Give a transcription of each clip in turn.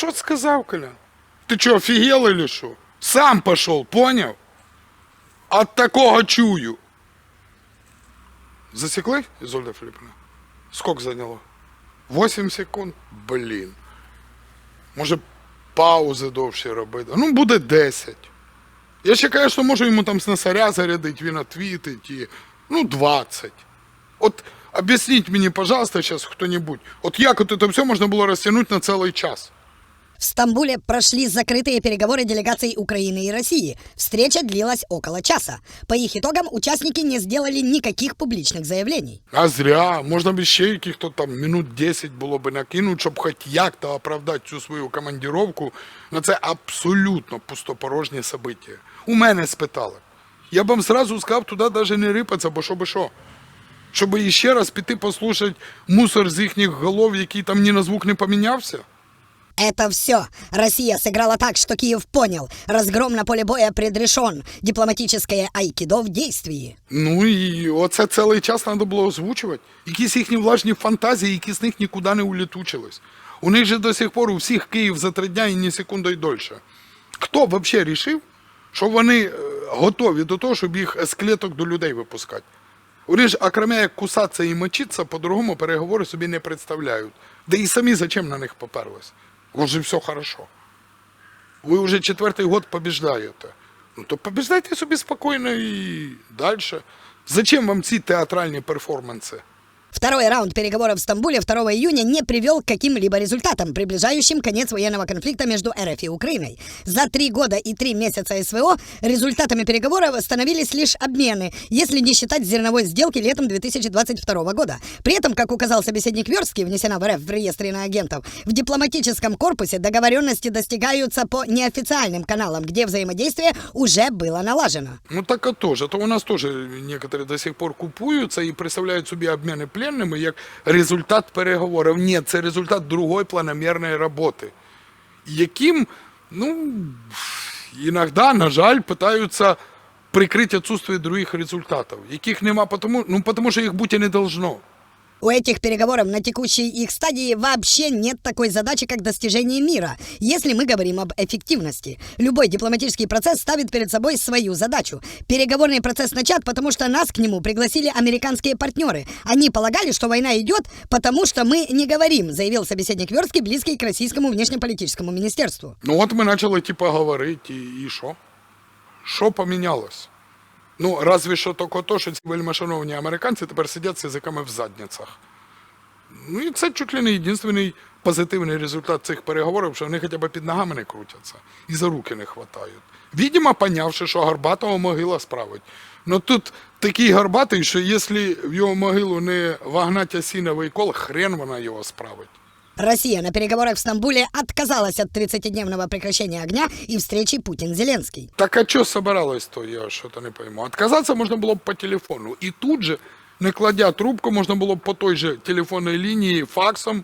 Что сказал, Колян? Ты что, офигел или что? Сам пошел, понял? От такого чую. Засекли, Изольда Филипповна? Сколько заняло? 8 секунд? Блін. Може, паузи довше робити. Ну, буде 10. Я ще, конечно, можу йому там з носаря зарядити, він отвітить і. Ну, 20. От об'ясніть мені, пожалуйста, зараз хто-небудь, от як от це все можна було розтягнути на цілий час? В Стамбуле прошли закрытые переговоры делегаций Украины и России. Встреча длилась около часа. По их итогам участники не сделали никаких публичных заявлений. А зря, можна б ще яких-то там минут 10 було б накинути, щоб хоч як-то оправдати цю свою командировку на це абсолютно пустопорожнє событие. У мене спитали. Я б вам зразу сказав туди навіть не рипатися, бо що би що. Щоб іще раз піти послухати мусор з їхніх голов, який там ні на звук не помінявся. Это все. Россия сыграла так, что Киев понял. Разгром на поле боя предрешен. Дипломатическое айкидо в действии. Ну і оце цілий час треба було озвучувати. Якісь їхні влажні фантазії, які з них нікуди не улітучились. У них же до сих пор у всіх Київ за три дня і ні секундою дольше. Хто взагалі рішив, що вони е, готові до того, щоб їх з клеток до людей випускати? Вони ж, окрім як кусатися і мочитися, по-другому переговори собі не представляють. Да і самі зачем на них поперлись? Уже все хорошо. Ви вже четвертий год побіждаєте. Ну то побіждайте собі спокійно і далі. Зачем вам ці театральні перформанси? Второй раунд переговоров в Стамбуле 2 июня не привел к каким-либо результатам, приближающим конец военного конфликта между РФ и Украиной. За три года и три месяца СВО результатами переговоров становились лишь обмены, если не считать зерновой сделки летом 2022 года. При этом, как указал собеседник Верский, внесена в РФ в реестр иноагентов, в дипломатическом корпусе договоренности достигаются по неофициальным каналам, где взаимодействие уже было налажено. Ну так а тоже. То у нас теж некоторі до сих пор купуються і представляють собі обміни пленними як результат переговорів. Ні, це результат другої планомірної роботи, яким, ну, іноді, на жаль, питаються прикрити відсутствие других результатів, яких нема, тому, ну, тому що їх бути не должно. У этих переговоров на текущей их стадии вообще нет такой задачи, как достижение мира, если мы говорим об эффективности. Любой дипломатический процесс ставит перед собой свою задачу. Переговорный процесс начат, потому что нас к нему пригласили американские партнеры. Они полагали, что война идет, потому что мы не говорим, заявил собеседник Верский, близкий к российскому внешнеполитическому министерству. Ну от ми почали типа говорити, і, і що? Що помінялось? Ну, разве що тільки то, що ці вельмишановні американці тепер сидять з язиками в задницях. Ну і це чуть ли не єдиний позитивний результат цих переговорів, що вони хоча б під ногами не крутяться і за руки не хватають. Відомо, понявши, що Горбатого могила справить. Ну тут такий Горбатий, що якщо в його могилу не вогнать осіновий кол, хрен вона його справить. Россия на переговорах в Стамбуле отказалась от 30-дневного прекращения огня и встречи Путин-Зеленский. Так а що собиралось то, я що-то не пойму. Отказатися можна було б по телефону. І тут же, не кладя трубку, можна було б по той же телефонній лінії факсом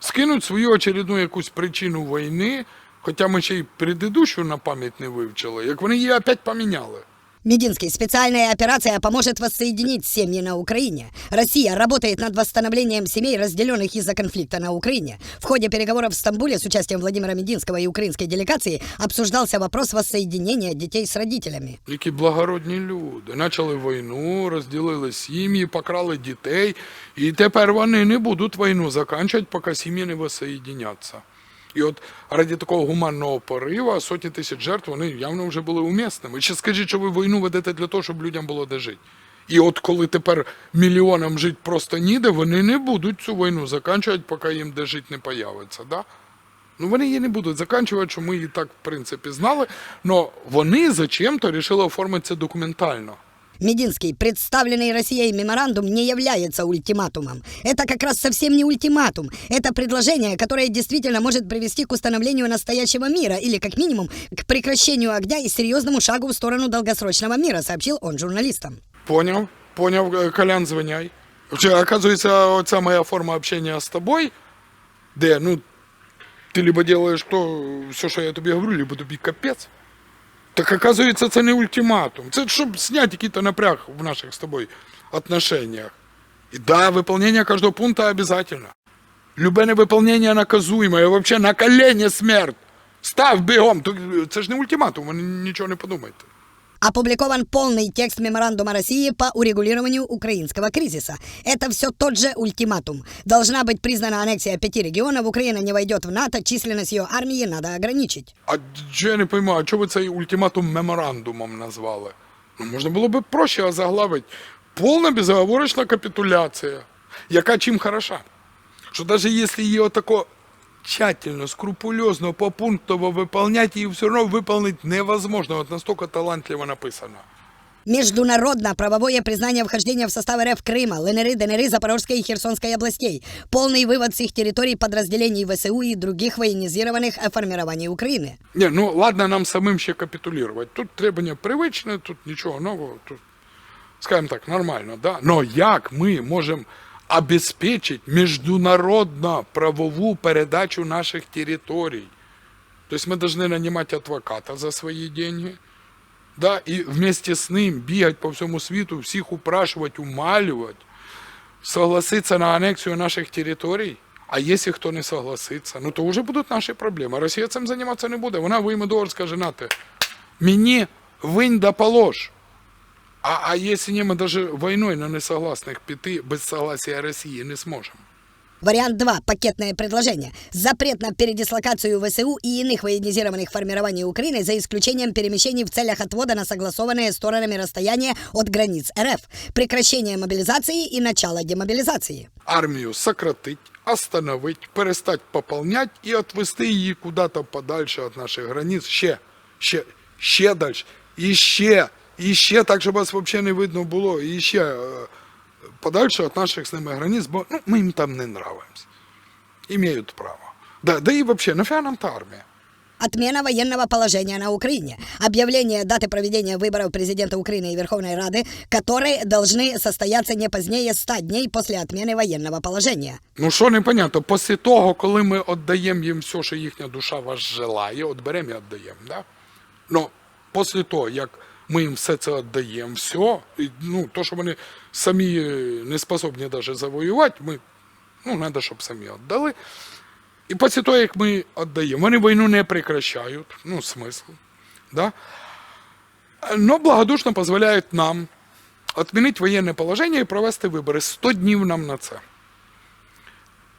скинути свою очередну якусь причину війни, хоча ми ще й предыдущу на пам'ять не вивчили, як вони її опять поміняли. Мединский. Специальная операция поможет воссоединить семьи на Украине. Россия работает над восстановлением семей, разделенных из-за конфликта на Украине. В ходе переговоров в Стамбуле с участием Владимира Мединского и украинской делегации обсуждался вопрос воссоединения детей с родителями. Які благородні люди. Почали війну, розділили сім'ї, покрали дітей, і тепер вони не будуть війну закінчувати, поки сім'ї не воссоєдиняться. І от раді такого гуманного порива сотні тисяч жертв вони явно вже були умісними. Ще скажіть, що ви війну ведете для того, щоб людям було де жити. І от коли тепер мільйонам жити просто ніде, вони не будуть цю війну закінчувати, поки їм де жити не появиться. Да? Ну вони її не будуть закінчувати, що ми її так, в принципі, знали. але вони зачем-то вирішили оформити це документально. Мединский. Представленный Россией меморандум не является ультиматумом. Это как раз совсем не ультиматум. Это предложение, которое действительно может привести к установлению настоящего мира или, как минимум, к прекращению огня и серьезному шагу в сторону долгосрочного мира, сообщил он журналистам. Понял, понял, э, Колян, звоняй. Оказывается, вот самая форма общения с тобой, де, ну, ты либо делаешь то, все, что я тебе говорю, либо тобі капець. Так оказывается, це не ультиматум. Це щоб зняти якийсь напряг в наших з тобою отношениях. І да, выполнение каждого пункта обязательно. Любе невиповнення наказуємо, і взагалі на колені смерть. Став бігом. Це ж не ультиматум, ви нічого не подумайте. Опубликован полный текст меморандума России по урегулированию украинского кризиса. Это все тот же ультиматум. Должна быть признана аннексия пяти регионов, Украина не войдет в НАТО, численность ее армии надо ограничить. А що я не розумію, а чого ви цей ультиматум меморандумом назвали? Ну, можна було б проще озаглавити. Повна безоговорочна капітуляція, яка чим хороша. Що навіть якщо її отако тщательно, скрупульозно, попунктово виконувати, її все одно виконати невозможно. От настільки талантливо написано. Международно-правовое признание вхождения в состав РФ Крыма, ЛНР, ДНР, Запорожской и Херсонской областей. Полный вывод с их территорий подразделений ВСУ и других военизированных формирований Украины. Ні, ну ладно нам самим ще капітулювати. Тут требування привичне, тут нічого нового, тут, скажімо так, нормально, да? Но як ми можемо обезпечити міжнародно правову передачу наших територій? Тобто ми повинні нанимати адвоката за свої деньги, да? і вместе з ним бігати по всьому світу, всіх упрашувати, умалювати, согласиться на анексію наших територій. А якщо хто не согласиться, ну то вже будуть наші проблеми. Росія цим займатися не буде. Вона вийме долар, скаже, нате, мені винь да полож. А, а якщо ні, ми навіть війною на несогласних піти без согласия Росії не зможемо. Вариант 2. Пакетное предложение. Запрет на передислокацию ВСУ и иных военизированных формирований Украины за исключением перемещений в целях отвода на согласованные сторонами расстояния от границ РФ. Прекращение мобилизации и начало демобилизации. Армію сократить, остановить, перестать пополнять і відвести її куди-то подальше від наших границь. Ще, ще, ще далі. І ще, і ще так, щоб вас взагалі не видно було. І ще е, подальше від наших з ними границь, бо ну, ми їм там не нравимося. Імеють право. Да, да і взагалі, нафіга нам та армія? Отмена военного положения на Украине. Объявление даты проведения выборов президента Украины и Верховной Рады, которые должны состояться не позднее 100 дней после отмены военного положения. Ну що непонятно, після того, коли ми віддаємо їм все, що їхня душа вас желає, от беремо і віддаємо, да? Ну, після того, як ми їм все це віддаємо, все, і, ну, то, що вони самі е, не способні навіть завоювати, ми, ну, треба, щоб самі віддали. І після того, як ми віддаємо, вони війну не прекращають, ну, смисл, да? но благодушно дозволяють нам відмінити воєнне положення і провести вибори. 100 днів нам на це.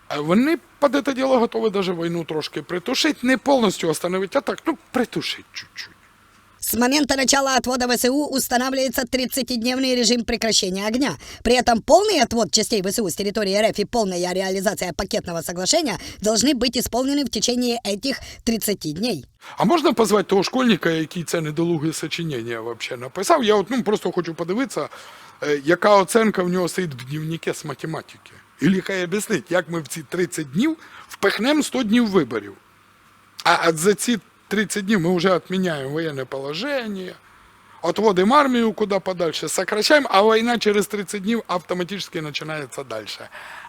А вони під це діло готові даже війну трошки притушити, не повністю остановити, а так, ну, притушити чуть-чуть. С момента начала отвода ВСУ устанавливается 30-дневный режим прекращения огня. При этом полный отвод частей ВСУ с территории РФ и полная реализация пакетного соглашения должны быть исполнены в течение этих 30 дней. А можна позвати того школьника, який це недолуге сочинення вообще написав? Я от, ну, просто хочу подивитися, е, яка оценка в нього стоїть в дневнике з математики. І хай об'яснить, як ми в ці 30 днів впихнемо 100 днів виборів. А, а за ці 30 днів ми вже відміняємо воєнне положення, отводимо армію куди подальше, сокращаємо, а війна через 30 днів автоматично починається далі.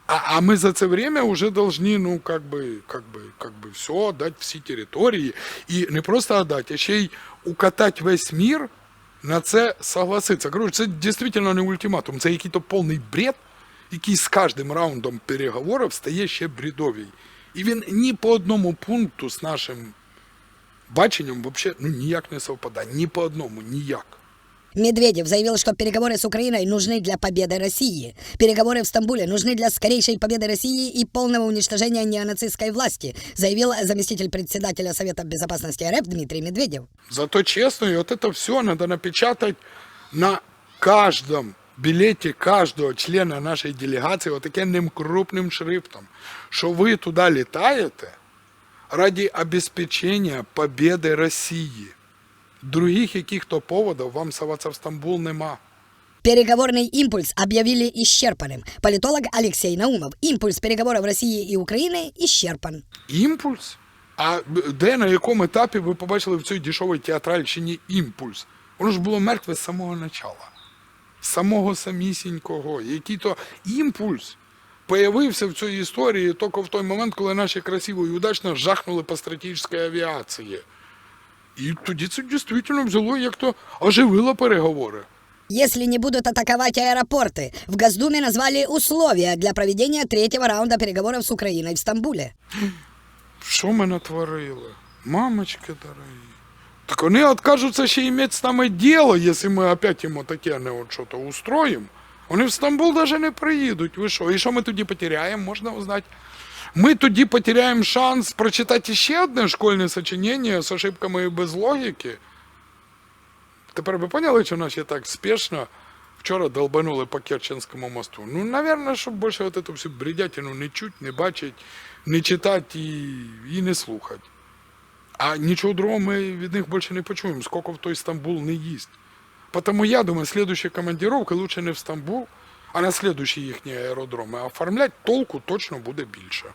А, а ми за це время вже должны, ну, как бы, как бы, как бы все, дати всі території. І не просто отдати, а ще й укатати весь мір на це согласиться. Короче, це дійсно не ультиматум, це якийсь повний бред, який з кожним раундом переговорів стає ще бредовій. І він ні по одному пункту з нашим баченням вообще ну, ніяк не совпадає. Ні по одному, ніяк. Медведев заявил, что переговоры с Украиной нужны для победы России. Переговоры в Стамбуле нужны для скорейшей победы России и полного уничтожения неонацистской власти, заявил заместитель председателя Совета безопасности РФ Дмитрий Медведев. Зато честно, и вот это все надо напечатать на каждом билете каждого члена нашей делегации вот таким крупным шрифтом, что вы туда летаете ради обеспечения победы России. Других яких-то поводов вам соваться в Стамбул нема. Переговорный импульс объявили исчерпанным. Политолог Алексей Наумов. Импульс переговоров России и Украины исчерпан. Імпульс? А б- де на якому етапі ви побачили в цій дешевій театральщині імпульс? Воно ж було мертве з самого начала. З самого самісінького. Який то імпульс появився в цій історії тільки в той момент, коли наші красиво і удачно жахнули по стратегічній авіації. І тоді це дійсно взяло як то оживило переговори. если не будут атаковать аэропорты. В Госдуме назвали условия для проведения третьего раунда переговоров с Украиной в Стамбуле. Що ми натворили? Мамочки дорогі. Так вони откажуться ще иметь з нами діло, якщо ми опять йому таке не от що-то устроїмо. Вони в Стамбул даже не приїдуть. Ви що? І що ми тоді потеряємо, можна узнати. Ми тоді потеряємо шанс прочитати ще одне школьне сочинення з ошибками і без логіки. Тепер ви поняли, що нас ще так спешно вчора долбанули по Керченському мосту? Ну, наверное, щоб більше от эту всю бредятину не чуть, не бачить, не читати і, і не слухати. А нічого другого ми від них більше не почуємо, скільки в той Стамбул не їсть. Потому я думаю, следующая командировка лучше не в Стамбул, а на следующі їхні аеродроми. А оформлять толку точно буде більше.